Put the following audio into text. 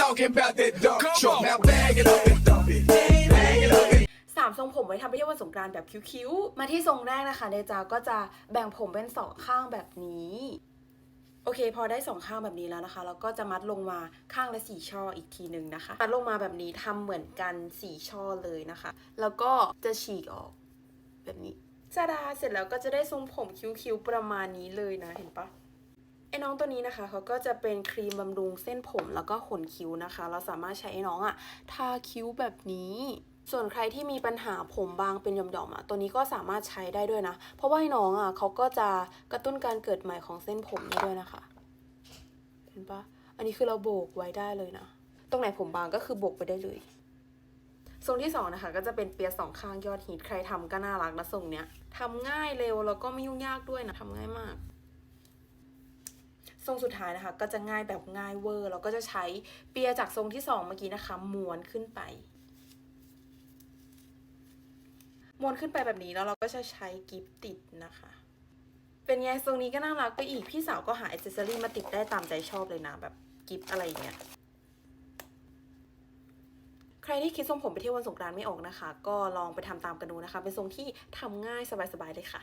talking about that dump truck. Now bag it up and dump it. Bag it up and สามทรงผมไว้ทำไปเที่ยววันสงกรานต์แบบคิ้วๆ มาที่ทรงแรกนะคะเดจาก็จะแบ่งผมเป็นสองข้างแบบนี้ โอเค พอได้สองข้างแบบนี้แล้วนะคะเราก็จะมัดลงมาข้างละสี่ช่ออีกทีหนึ่งนะคะมัดลงมาแบบนี้ทำเหมือนกันสี่ช่อเลยนะคะ แล้วก็จะฉีกออกแบบนี้จาดาเสร็จแล้วก็จะได้ทรงผมคิ้วๆประมาณนี้เลยนะเห็นปะ ไอ้น้องตัวนี้นะคะเขาก็จะเป็นครีมบำรุงเส้นผมแล้วก็ขนคิ้วนะคะ เราสามารถใช้ไอ้น้องอะทาคิ้วแบบนี้ส่วนใครที่มีปัญหาผมบางเป็นหย่อมๆอะตัวนี้ก็สามารถใช้ได้ด้วยนะ เพราะว่าไอ้น้องอะเขาก็จะกระตุ้นการเกิดใหม่ของเส้นผมได้ด้วยนะคะ เห็นปะอันนี้คือเราโบกไว้ได้เลยนะ ตรงไหนผมบางก็คือโบกไปได้เลย ทรงที่สองนะคะก็จะเป็นเปียสองข้างยอดฮิตใครทำก็น่ารักนะทรงเนี้ยทำง่ายเร็วแล้วก็ไม่ยุ่งยากด้วยนะทำง่ายมาก รงสุดท้ายนะคะ ก็จะง่ายแบบง่ายเวอร์ เราก็จะใช้เปียร์จากทรงที่สองเมื่อกี้นะคะม้วนขึ้นไปม้วนขึ้นไปแบบนี้แล้วเราก็จะใช้กิฟติดนะคะ เป็นไงทรงนี้ก็น่ารักไปอีกพี่สาวก็หาอ c เซสซอรี่มาติดได้ตามใจชอบเลยนะแบบกิฟอะไรอย่างเงี้ยใครที่คิดทรงผมไปเที่ยววันสงกรานต์ไม่ออกนะคะ ก็ลองไปทำตามกันดูนะคะ เป็นทรงที่ทำง่ายสบายๆเลยค่ะ